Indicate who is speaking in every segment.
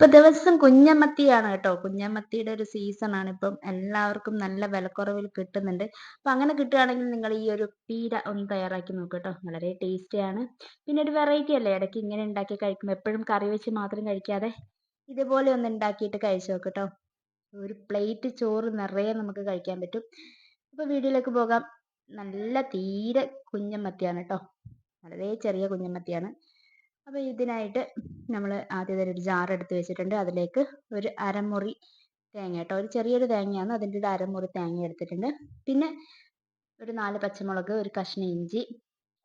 Speaker 1: ഇപ്പൊ ദിവസം കുഞ്ഞമത്തിയാണ് കേട്ടോ. കുഞ്ഞമത്തിയുടെ ഒരു സീസൺ ആണ്. ഇപ്പം എല്ലാവർക്കും നല്ല വിലക്കുറവിൽ കിട്ടുന്നുണ്ട്. അപ്പൊ അങ്ങനെ കിട്ടുകയാണെങ്കിൽ നിങ്ങൾ ഈ ഒരു പീര ഒന്ന് തയ്യാറാക്കി നോക്കൂ കേട്ടോ. വളരെ ടേസ്റ്റിയാണ് പിന്നെ ഒരു വെറൈറ്റി അല്ലേ? ഇടയ്ക്ക് ഇങ്ങനെ ഉണ്ടാക്കി കഴിക്കുമ്പോൾ എപ്പോഴും കറി വെച്ച് മാത്രം കഴിക്കാതെ ഇതുപോലെ ഒന്ന് ഉണ്ടാക്കിയിട്ട് കഴിച്ചു നോക്ക് കേട്ടോ. ഒരു പ്ലേറ്റ് ചോറ് നിറയെ നമുക്ക് കഴിക്കാൻ പറ്റും. ഇപ്പൊ വീഡിയോയിലേക്ക് പോകാം. നല്ല തീരെ കുഞ്ഞമത്തിയാണ് കേട്ടോ. വളരെ ചെറിയ കുഞ്ഞമത്തിയാണ് അപ്പോൾ ഇതിനായിട്ട് നമ്മൾ ആദ്യം ഒരു ജാർ എടുത്ത് വെച്ചിട്ടുണ്ട്. അതിലേക്ക് ഒരു അരമുറി തേങ്ങ കേട്ടോ. ഒരു ചെറിയൊരു തേങ്ങയാണ് അതിന്റെ ഒരു അരമുറി തേങ്ങ എടുത്തിട്ടുണ്ട്. പിന്നെ ഒരു നാല് പച്ചമുളക് ഒരു കഷ്ണം ഇഞ്ചി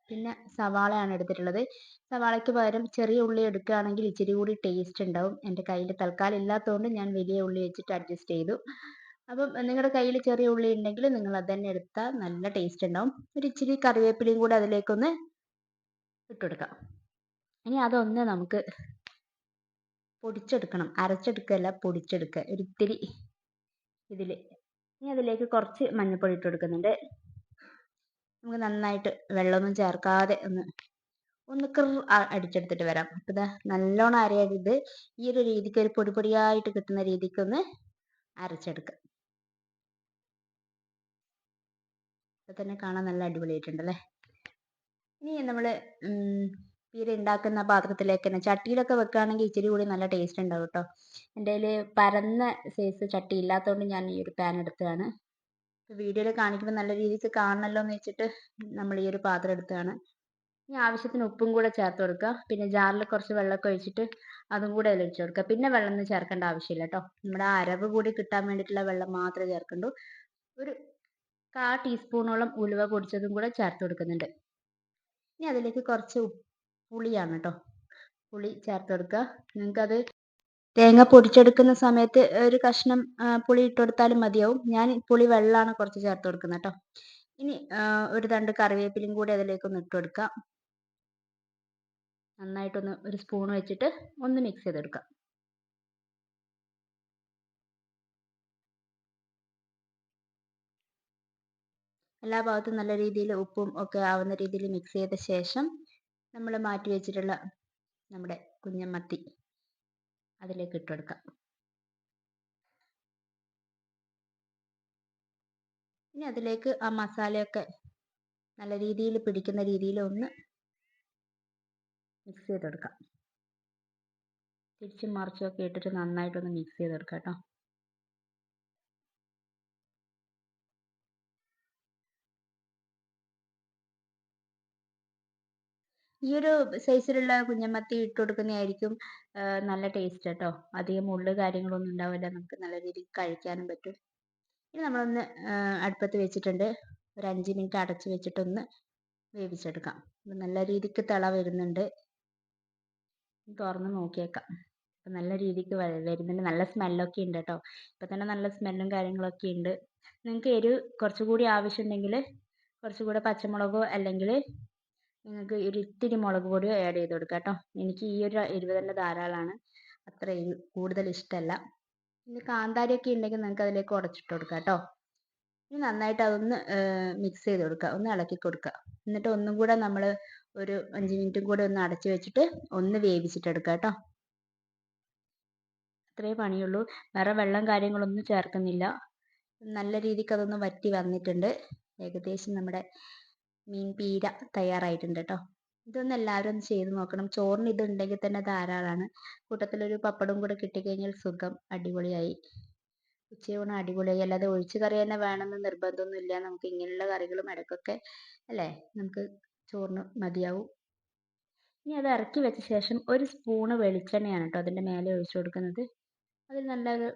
Speaker 1: പിന്നെ സവാളയാണ് എടുത്തിട്ടുള്ളത്. സവാളയ്ക്ക് പകരം ചെറിയ ഉള്ളി എടുക്കുകയാണെങ്കിൽ ഇച്ചിരി കൂടി ടേസ്റ്റ് ഉണ്ടാവും. എന്റെ കയ്യിൽ തൽക്കാലം ഇല്ലാത്തതുകൊണ്ട് ഞാൻ വലിയ ഉള്ളി വെച്ചിട്ട് അഡ്ജസ്റ്റ് ചെയ്തു. അപ്പം നിങ്ങളുടെ കയ്യിൽ ചെറിയ ഉള്ളി ഉണ്ടെങ്കിൽ നിങ്ങൾ അത് തന്നെ എടുത്താൽ നല്ല ടേസ്റ്റ് ഉണ്ടാവും. ഒരു ഇച്ചിരി കറിവേപ്പിലയും കൂടി അതിലേക്കൊന്ന് ഇട്ടുകൊടുക്കാം. ഇനി അതൊന്ന് നമുക്ക് പൊടിച്ചെടുക്കണം. അരച്ചെടുക്കല്ല പൊടിച്ചെടുക്കുക ഒരിത്തിരി ഇതിൽ ഇനി അതിലേക്ക് കുറച്ച് മഞ്ഞൾപ്പൊടി ഇട്ട് കൊടുക്കുന്നുണ്ട്. നമുക്ക് നന്നായിട്ട് വെള്ളമൊന്നും ചേർക്കാതെ ഒന്ന് ഒന്ന് കിർ അടിച്ചെടുത്തിട്ട് വരാം. അപ്പം ഇതാ നല്ലോണം അരയരുത് ഈ ഒരു രീതിക്ക് ഒരു പൊടി പൊടിയായിട്ട് കിട്ടുന്ന രീതിക്ക് ഒന്ന് അരച്ചെടുക്കുക ഇപ്പം തന്നെ കാണാൻ നല്ല അടിപൊളിയായിട്ടുണ്ടല്ലേ ഇനി നമ്മൾ പീര ഉണ്ടാക്കുന്ന പാത്രത്തിലേക്ക് തന്നെ ചട്ടിയിലൊക്കെ വെക്കുകയാണെങ്കിൽ ഇച്ചിരി കൂടി നല്ല ടേസ്റ്റ് ഉണ്ടാവും കേട്ടോ എന്റെ കയ്യിൽ പരന്ന സൈസ് ചട്ടി ഇല്ലാത്തതുകൊണ്ട് ഞാൻ ഈ ഒരു പാൻ എടുത്തതാണ്. വീഡിയോയിൽ കാണിക്കുമ്പോൾ നല്ല രീതിക്ക് കാണണമല്ലോ എന്ന് വെച്ചിട്ട് നമ്മൾ ഈ ഒരു പാത്രം എടുത്തതാണ്. ഇനി ആവശ്യത്തിന് ഉപ്പും കൂടെ ചേർത്ത് കൊടുക്കുക പിന്നെ ജാറിൽ കുറച്ച് വെള്ളമൊക്കെ ഒഴിച്ചിട്ട് അതും കൂടെ അതിൽ കൊടുക്കുക പിന്നെ വെള്ളം ഒന്നും ചേർക്കേണ്ട ആവശ്യമില്ല കേട്ടോ നമ്മുടെ അരവ് കൂടി കിട്ടാൻ വേണ്ടിയിട്ടുള്ള വെള്ളം മാത്രമേ ചേർക്കണ്ടൂ ഒരു കാ ടീസ്പൂണോളം ഉലുവ പൊടിച്ചതും കൂടെ ചേർത്ത് കൊടുക്കുന്നുണ്ട്. ഇനി അതിലേക്ക് കുറച്ച് പുളിയാണ് കേട്ടോ പുളി ചേർത്ത് കൊടുക്കുക നിങ്ങൾക്കത് തേങ്ങ പൊടിച്ചെടുക്കുന്ന സമയത്ത് ഒരു കഷ്ണം പുളി ഇട്ട് കൊടുത്താലും മതിയാവും. ഞാൻ പുളി വെള്ളമാണ് കുറച്ച് ചേർത്ത് കൊടുക്കുന്നത് കേട്ടോ ഇനി ഒരു തണ്ട് കറിവേപ്പിലയും കൂടി അതിലേക്കൊന്ന് ഇട്ട് കൊടുക്കാം നന്നായിട്ടൊന്ന് ഒരു സ്പൂൺ വെച്ചിട്ട് ഒന്ന് മിക്സ് ചെയ്തെടുക്കാം. എല്ലാ ഭാഗത്തും നല്ല രീതിയിൽ ഉപ്പും ഒക്കെ ആവുന്ന രീതിയിൽ മിക്സ് ചെയ്ത ശേഷം നമ്മൾ മാറ്റി വെച്ചിട്ടുള്ള നമ്മുടെ കുഞ്ഞമത്തി അതിലേക്ക് ഇട്ട് കൊടുക്കാം. ഇനി അതിലേക്ക് ആ മസാലയൊക്കെ നല്ല രീതിയിൽ പിടിക്കുന്ന രീതിയിൽ ഒന്ന് മിക്സ് ചെയ്ത് കൊടുക്കാം തിരിച്ചും മറിച്ചും ഒക്കെ ഇട്ടിട്ട് നന്നായിട്ടൊന്ന് മിക്സ് ചെയ്ത് കൊടുക്കാം കേട്ടോ. ഈ ഒരു സൈസിലുള്ള കുഞ്ഞമത്തി ഇട്ട് കൊടുക്കുന്നതായിരിക്കും നല്ല ടേസ്റ്റ് കേട്ടോ. അധികം മുള്ള് കാര്യങ്ങളൊന്നും ഉണ്ടാവില്ല. നമുക്ക് നല്ല രീതിയിൽ കഴിക്കാനും പറ്റും. ഇനി നമ്മളൊന്ന് അടുപ്പത്ത് വെച്ചിട്ടുണ്ട്. ഒരു അഞ്ച് മിനിറ്റ് അടച്ച് വെച്ചിട്ടൊന്ന് വേവിച്ചെടുക്കാം. നല്ല രീതിക്ക് തിള വരുന്നുണ്ട്. തുറന്ന് നോക്കിയേക്കാം. അപ്പം നല്ല രീതിക്ക് വരുന്നുണ്ട്. നല്ല സ്മെല്ലൊക്കെ ഉണ്ട് കേട്ടോ. ഇപ്പം തന്നെ നല്ല സ്മെല്ലും കാര്യങ്ങളൊക്കെ ഉണ്ട്. നിങ്ങൾക്ക് എരിവ് കുറച്ചുകൂടി ആവശ്യമുണ്ടെങ്കിൽ കുറച്ചുകൂടെ പച്ചമുളകോ അല്ലെങ്കിൽ നിങ്ങൾക്ക് ഒരു ഇത്തിരി മുളക് പൊടിയോ ആഡ് ചെയ്ത് കൊടുക്കാം കേട്ടോ. എനിക്ക് ഈ ഒരു എരിവ് തന്നെ ധാരാളമാണ്. അത്ര എരിവ് കൂടുതൽ ഇഷ്ടമല്ല. ഇനി കാന്താരിയൊക്കെ ഉണ്ടെങ്കിൽ നിങ്ങൾക്ക് അതിലേക്ക് ഉടച്ചിട്ട് കൊടുക്കാം കേട്ടോ. ഇനി നന്നായിട്ട് അതൊന്ന് മിക്സ് ചെയ്ത് കൊടുക്കുക ഒന്ന് ഇളക്കി കൊടുക്കുക. എന്നിട്ട് ഒന്നും കൂടെ നമ്മൾ ഒരു അഞ്ച് മിനിറ്റും കൂടെ ഒന്ന് അടച്ചു വെച്ചിട്ട് ഒന്ന് വേവിച്ചിട്ടെടുക്കുക കേട്ടോ. അത്രേ പണിയുള്ളൂ. വേറെ വെള്ളം കാര്യങ്ങളൊന്നും ചേർക്കുന്നില്ല. നല്ല രീതിക്ക് അതൊന്ന് വറ്റി വന്നിട്ടുണ്ട്. ഏകദേശം നമ്മുടെ മീൻ പീര തയ്യാറായിട്ടുണ്ട് കേട്ടോ ഇതൊന്ന് എല്ലാവരും ഒന്ന് ചെയ്ത് നോക്കണം. ചോറിന് ഇത് ഉണ്ടെങ്കിൽ തന്നെ ധാരാളമാണ് കൂട്ടത്തിലൊരു പപ്പടം കൂടെ കിട്ടിക്കഴിഞ്ഞാൽ സുഖം. അടിപൊളിയായി. ഉച്ചയൂണ് അടിപൊളിയായി. അല്ലാതെ ഒഴിച്ച് കറി തന്നെ വേണമെന്ന് നിർബന്ധമൊന്നുമില്ല നമുക്ക് ഇങ്ങനെയുള്ള കറികളും ഇടയ്ക്കൊക്കെ അല്ലേ? നമുക്ക് ചോറിന് മതിയാവും. ഇനി അത് ഇറക്കി വെച്ച ശേഷം ഒരു സ്പൂണ് വെളിച്ചെണ്ണയാണ് കേട്ടോ അതിന്റെ മേലെ ഒഴിച്ചു കൊടുക്കുന്നത്. അതിൽ നല്ലൊരു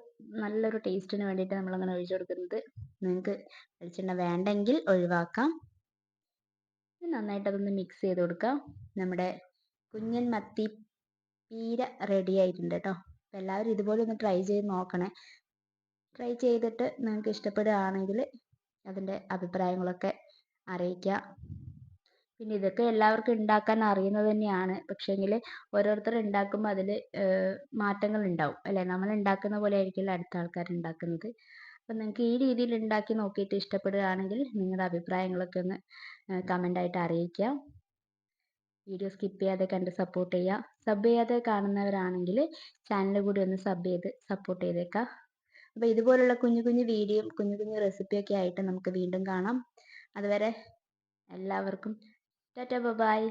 Speaker 1: നല്ലൊരു ടേസ്റ്റിന് വേണ്ടിയിട്ട് നമ്മളങ്ങനെ ഒഴിച്ചു കൊടുക്കുന്നത്. നിങ്ങൾക്ക് വെളിച്ചെണ്ണ വേണ്ടെങ്കിൽ ഒഴിവാക്കാം. നന്നായിട്ട് അതൊന്ന് മിക്സ് ചെയ്ത് കൊടുക്കുക നമ്മുടെ കുഞ്ഞൻ മത്തി പീര റെഡി ആയിട്ടുണ്ട് കേട്ടോ അപ്പം എല്ലാവരും ഇതുപോലെ ഒന്ന് ട്രൈ ചെയ്ത് നോക്കണേ. ട്രൈ ചെയ്തിട്ട് നിങ്ങൾക്ക് ഇഷ്ടപ്പെടുകയാണെങ്കിൽ അതിന്റെ അഭിപ്രായങ്ങളൊക്കെ അറിയിക്കുക പിന്നെ ഇതൊക്കെ എല്ലാവർക്കും ഉണ്ടാക്കാൻ അറിയുന്നത് തന്നെയാണ്. പക്ഷേങ്കിൽ ഓരോരുത്തർ ഉണ്ടാക്കുമ്പോൾ അതിൽ മാറ്റങ്ങൾ ഉണ്ടാവും. അല്ലേ? നമ്മൾ ഉണ്ടാക്കുന്ന പോലെ ആയിരിക്കില്ല അടുത്ത ആൾക്കാർ ഉണ്ടാക്കുന്നത്. അപ്പം നിങ്ങൾക്ക് ഈ രീതിയിൽ ഉണ്ടാക്കി നോക്കിയിട്ട് ഇഷ്ടപ്പെടുകയാണെങ്കിൽ നിങ്ങളുടെ അഭിപ്രായങ്ങളൊക്കെ ഒന്ന് കമന്റായിട്ട് അറിയിക്കുക. വീഡിയോ സ്കിപ്പ് ചെയ്യാതെ കണ്ട് സപ്പോർട്ട് ചെയ്യുക. സബ് ചെയ്യാതെ കാണുന്നവരാണെങ്കിൽ ചാനൽ കൂടി ഒന്ന് സബ് ചെയ്ത് സപ്പോർട്ട് ചെയ്തേക്കാം അപ്പോൾ ഇതുപോലുള്ള കുഞ്ഞു കുഞ്ഞു വീഡിയോ കുഞ്ഞു കുഞ്ഞു റെസിപ്പിയൊക്കെ ആയിട്ട് നമുക്ക് വീണ്ടും കാണാം. അതുവരെ എല്ലാവർക്കും ടാറ്റ ബൈ.